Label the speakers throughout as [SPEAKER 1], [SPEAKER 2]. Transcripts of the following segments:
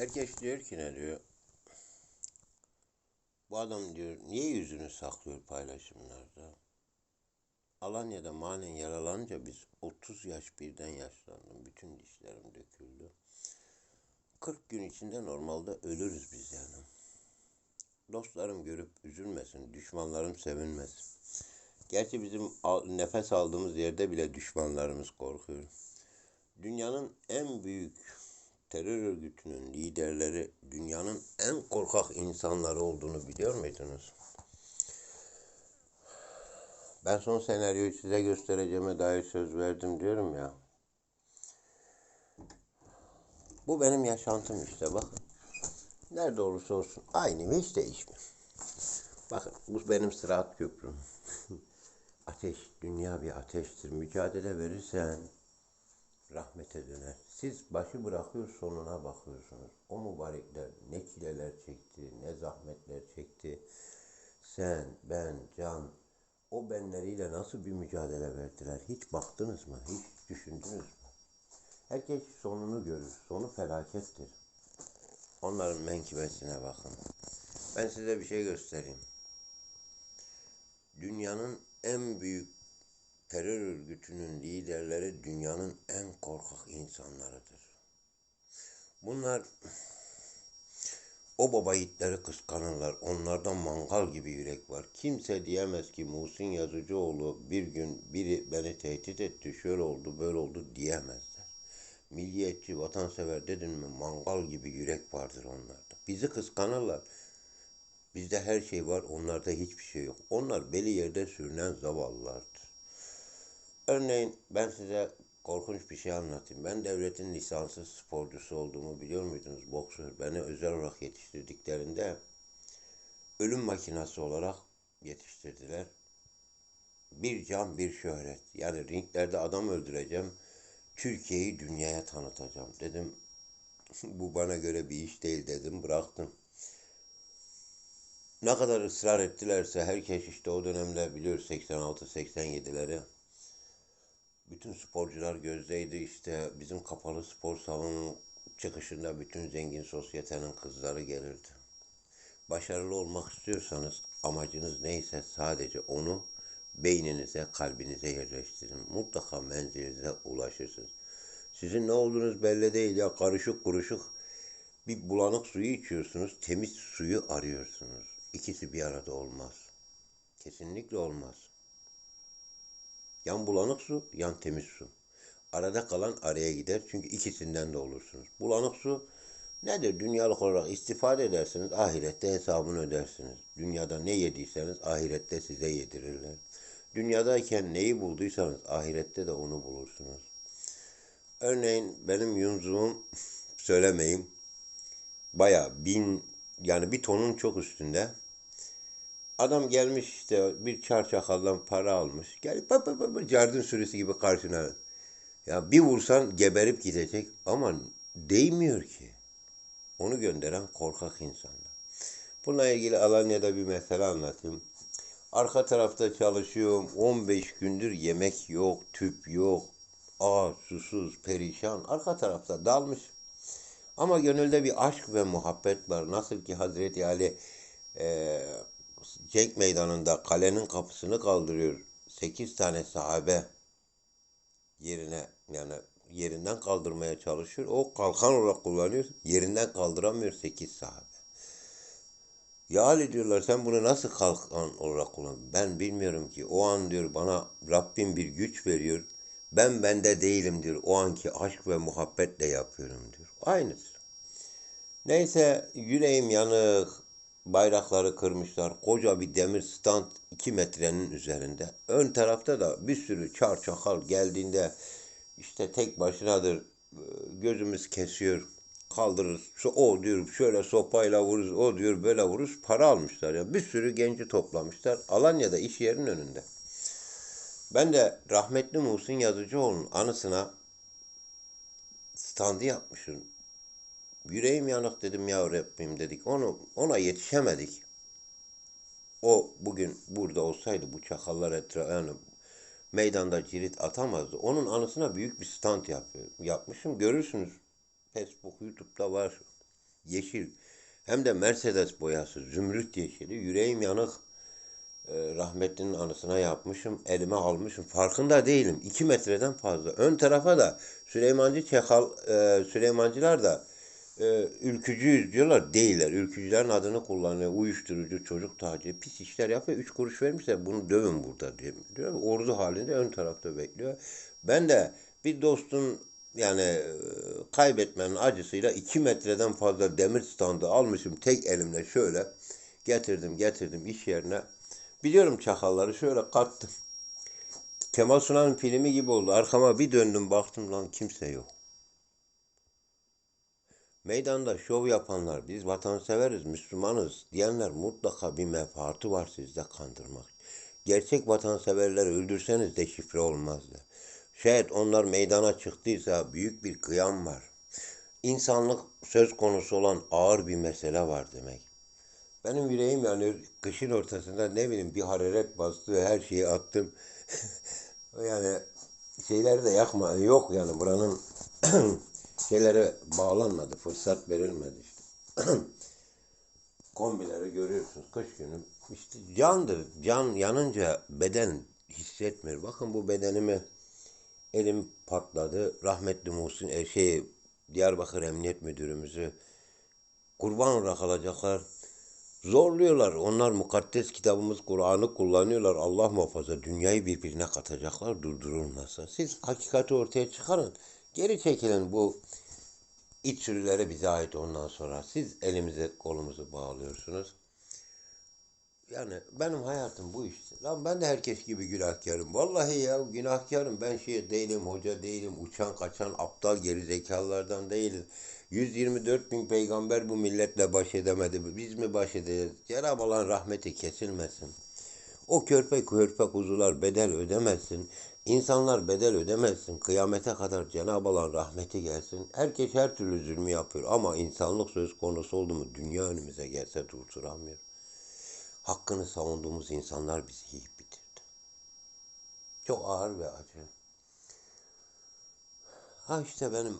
[SPEAKER 1] Herkes diyor ki ne diyor? Bu adam diyor niye yüzünü saklıyor paylaşımlarda? Alanya'da manen yaralanınca biz 30 yaş birden yaşlandım. Bütün dişlerim döküldü. 40 gün içinde normalde ölürüz biz yani. Dostlarım görüp üzülmesin, düşmanlarım sevinmesin. Gerçi bizim nefes aldığımız yerde bile düşmanlarımız korkuyor. Dünyanın en büyük terör örgütünün liderleri dünyanın en korkak insanları olduğunu biliyor muydunuz? Ben son senaryoyu size göstereceğime dair söz verdim diyorum ya. Bu benim yaşantım işte bakın. Nerede olursa olsun aynı mı hiç değişmiyor. Bakın bu benim sıraat köprüm. Ateş, dünya bir ateştir. Mücadele verirsen rahmete döner. Siz başı bırakıyor sonuna bakıyorsunuz. O mübarekler ne çileler çekti, ne zahmetler çekti. Sen, ben, can, o benleriyle nasıl bir mücadele verdiler? Hiç baktınız mı? Hiç düşündünüz mü? Herkes sonunu görür. Sonu felakettir. Onların menkibesine bakın. Ben size bir şey göstereyim. Dünyanın en büyük terör örgütünün liderleri dünyanın en korkak insanlarıdır. Bunlar o baba yiğitleri kıskanırlar. Onlarda mangal gibi yürek var. Kimse diyemez ki Muhsin Yazıcıoğlu bir gün biri beni tehdit etti, şöyle oldu, böyle oldu diyemezler. Milliyetçi, vatansever dedin mi mangal gibi yürek vardır onlarda. Bizi kıskanırlar. Bizde her şey var, onlarda hiçbir şey yok. Onlar beli yerde sürünen zavallılardır. Örneğin ben size korkunç bir şey anlatayım. Ben devletin lisanslı sporcusu olduğumu biliyor muydunuz? Boksör. Beni özel olarak yetiştirdiklerinde ölüm makinası olarak yetiştirdiler. Bir can bir şöhret. Yani ringlerde adam öldüreceğim. Türkiye'yi dünyaya tanıtacağım. Dedim bu bana göre bir iş değil dedim bıraktım. Ne kadar ısrar ettilerse herkes işte o dönemde biliyor 86-87'leri. Bütün sporcular gözdeydi işte bizim kapalı spor salonunun çıkışında bütün zengin sosyetenin kızları gelirdi. Başarılı olmak istiyorsanız amacınız neyse sadece onu beyninize, kalbinize yerleştirin. Mutlaka menzilinize ulaşırsınız. Sizin ne olduğunuz belli değil ya karışık kuruşuk bir bulanık suyu içiyorsunuz, temiz suyu arıyorsunuz. İkisi bir arada olmaz. Kesinlikle olmaz. Yan bulanık su, yan temiz su. Arada kalan araya gider çünkü ikisinden de olursunuz. Bulanık su nedir? Dünyalık olarak istifade edersiniz, ahirette hesabını ödersiniz. Dünyada ne yediyseniz ahirette size yedirirler. Dünyadayken neyi bulduysanız ahirette de onu bulursunuz. Örneğin benim yunzuğum söylemeyeyim baya bin yani bir tonun çok üstünde. Adam gelmiş işte bir çarçakaldan para almış. Gelip pa pa pa cardın sürüsü gibi karşına. Ya bir vursan geberip gidecek ama değmiyor ki. Onu gönderen korkak insanlar. Bununla ilgili Alanya'da bir mesele anlatayım. Arka tarafta çalışıyorum. 15 gündür yemek yok, tüp yok. Aç, susuz, perişan. Arka tarafta dalmış. Ama gönülde bir aşk ve muhabbet var. Nasıl ki Hazreti Ali e, Cenk meydanında kalenin kapısını kaldırıyor. Sekiz tane sahabe yerine yani yerinden kaldırmaya çalışıyor. O kalkan olarak kullanıyor. Yerinden kaldıramıyor sekiz sahabe. Ya Ali diyorlar sen bunu nasıl kalkan olarak kullan? Ben bilmiyorum ki. O an diyor bana Rabbim bir güç veriyor. Ben bende değilim diyor. O anki aşk ve muhabbetle yapıyorum diyor. Aynısı. Neyse yüreğim yanık. Bayrakları kırmışlar. Koca bir demir stand 2 metrenin üzerinde. Ön tarafta da bir sürü çar çakal geldiğinde işte tek başınadır. Gözümüz kesiyor. Kaldırırız. O diyor şöyle sopayla vururuz. O diyor böyle vururuz. Para almışlar ya. Bir sürü genci toplamışlar. Alanya'da iş yerinin önünde. Ben de rahmetli Muhsin Yazıcıoğlu'nun anısına standı yapmışım. Yüreğim yanık dedim ya Rabbim dedik. Onu ona yetişemedik. O bugün burada olsaydı bu çakallar etrafı yani meydanda cirit atamazdı. Onun anısına büyük bir stand yapıyor, yapmışım. Görürsünüz. Facebook, YouTube'da var. yeşil. Hem de Mercedes boyası, zümrüt yeşili. Yüreğim yanık. Ee, rahmetlinin anısına yapmışım. Elime almışım. Farkında değilim. 2 metreden fazla. Ön tarafa da Süleymancı Çekal, e, Süleymancılar da e, ülkücüyüz diyorlar. Değiller. Ülkücülerin adını kullanıyor. Uyuşturucu, çocuk tacizi, pis işler yapıyor. Üç kuruş vermişler. Bunu dövün burada diyor. diyor. Ordu halinde ön tarafta bekliyor. Ben de bir dostum yani e, kaybetmenin acısıyla iki metreden fazla demir standı almışım tek elimle şöyle getirdim getirdim iş yerine. Biliyorum çakalları şöyle kattım. Kemal Sunal'ın filmi gibi oldu. Arkama bir döndüm baktım lan kimse yok. Meydanda şov yapanlar, biz vatanseveriz, Müslümanız diyenler mutlaka bir menfaati var sizde kandırmak. Gerçek vatanseverleri öldürseniz de şifre olmazdı. Şayet onlar meydana çıktıysa büyük bir kıyam var. İnsanlık söz konusu olan ağır bir mesele var demek. Benim yüreğim yani kışın ortasında ne bileyim bir hararet bastı her şeyi attım. yani şeyleri de yakma yok yani buranın şeylere bağlanmadı fırsat verilmedi işte. Kombileri görüyorsunuz kış günü işte candır can yanınca beden hissetmiyor. Bakın bu bedenimi elim patladı. Rahmetli Muhsin e, şey Diyarbakır Emniyet Müdürümüzü kurban olarak alacaklar. Zorluyorlar. Onlar mukaddes kitabımız Kur'an'ı kullanıyorlar. Allah muhafaza dünyayı birbirine katacaklar durdurulmazsa. Siz hakikati ortaya çıkarın. Geri çekilin bu iç sürüleri bize ait ondan sonra. Siz elimize kolumuzu bağlıyorsunuz. Yani benim hayatım bu işte. Lan ben de herkes gibi günahkarım. Vallahi ya günahkarım. Ben şey değilim, hoca değilim. Uçan kaçan aptal gerizekalılardan değilim. 124 bin peygamber bu milletle baş edemedi. Biz mi baş edeceğiz? Cenab-ı Allah'ın rahmeti kesilmesin. O körpe körpe kuzular bedel ödemesin. İnsanlar bedel ödemesin. Kıyamete kadar Cenab-ı Allah'ın rahmeti gelsin. Herkes her türlü zulmü yapıyor. Ama insanlık söz konusu oldu mu dünya önümüze gelse durduramıyor. Hakkını savunduğumuz insanlar bizi yiyip bitirdi. Çok ağır ve acı. Ha işte benim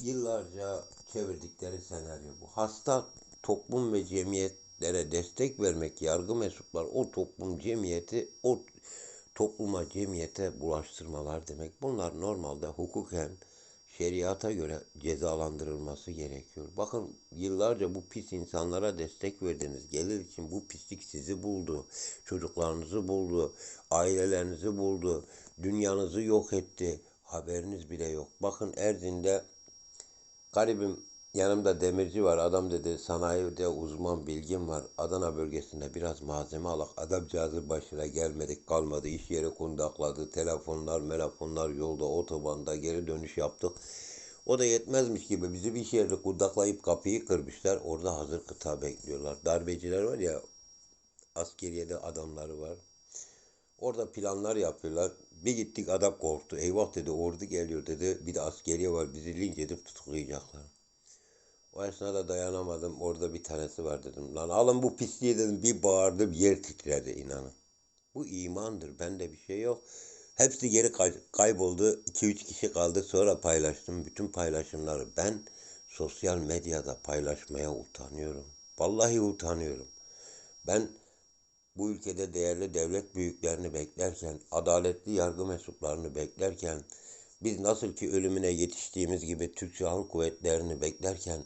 [SPEAKER 1] yıllarca çevirdikleri senaryo bu. Hasta toplum ve cemiyetlere destek vermek, yargı mensuplar o toplum cemiyeti o topluma cemiyete bulaştırmalar demek. Bunlar normalde hukuken şeriata göre cezalandırılması gerekiyor. Bakın yıllarca bu pis insanlara destek verdiniz. Gelir için bu pislik sizi buldu. Çocuklarınızı buldu. Ailelerinizi buldu. Dünyanızı yok etti. Haberiniz bile yok. Bakın Erzin'de garibim yanımda demirci var. Adam dedi sanayide uzman bilgim var. Adana bölgesinde biraz malzeme alak. Adamcağızın başına gelmedik kalmadı. İş yeri kundakladı. Telefonlar, melafonlar yolda, otobanda geri dönüş yaptık. O da yetmezmiş gibi bizi bir yerde kundaklayıp kapıyı kırmışlar. Orada hazır kıta bekliyorlar. Darbeciler var ya askeriyede adamları var. Orada planlar yapıyorlar. Bir gittik adam korktu. Eyvah dedi ordu geliyor dedi. Bir de askeriye var bizi linç edip tutuklayacaklar. O esnada dayanamadım. Orada bir tanesi var dedim. Lan alın bu pisliği dedim. Bir bağırdım yer titredi inanın. Bu imandır. Bende bir şey yok. Hepsi geri kay- kayboldu. 2-3 kişi kaldı. Sonra paylaştım. Bütün paylaşımları ben sosyal medyada paylaşmaya utanıyorum. Vallahi utanıyorum. Ben bu ülkede değerli devlet büyüklerini beklerken, adaletli yargı mensuplarını beklerken, biz nasıl ki ölümüne yetiştiğimiz gibi Türk Silahlı Kuvvetleri'ni beklerken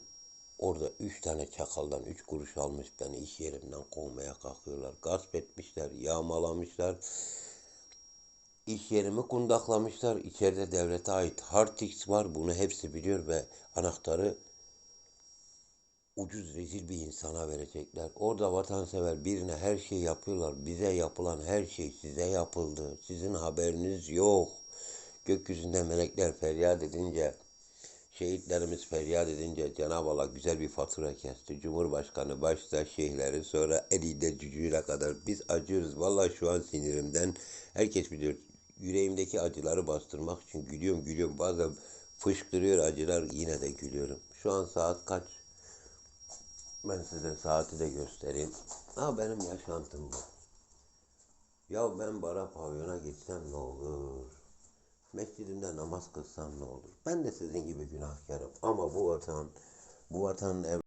[SPEAKER 1] orada üç tane çakaldan üç kuruş almış beni iş yerimden kovmaya kalkıyorlar. Gasp etmişler, yağmalamışlar. İş yerimi kundaklamışlar. İçeride devlete ait Hartix var. Bunu hepsi biliyor ve anahtarı ucuz rezil bir insana verecekler. Orada vatansever birine her şey yapıyorlar. Bize yapılan her şey size yapıldı. Sizin haberiniz yok. Gökyüzünde melekler feryat edince, şehitlerimiz feryat edince Cenab-ı Allah güzel bir fatura kesti. Cumhurbaşkanı başta şeyhleri sonra elinde cücüğüne kadar biz acıyoruz. Vallahi şu an sinirimden herkes biliyor. Yüreğimdeki acıları bastırmak için gülüyorum gülüyorum. Bazen fışkırıyor acılar yine de gülüyorum. Şu an saat kaç? Ben size saati de göstereyim. Ha benim yaşantım bu. Ya ben bara pavyona gitsem ne olur? Mescidimde namaz kılsam ne olur? Ben de sizin gibi günahkarım. Ama bu vatan, bu vatanın ev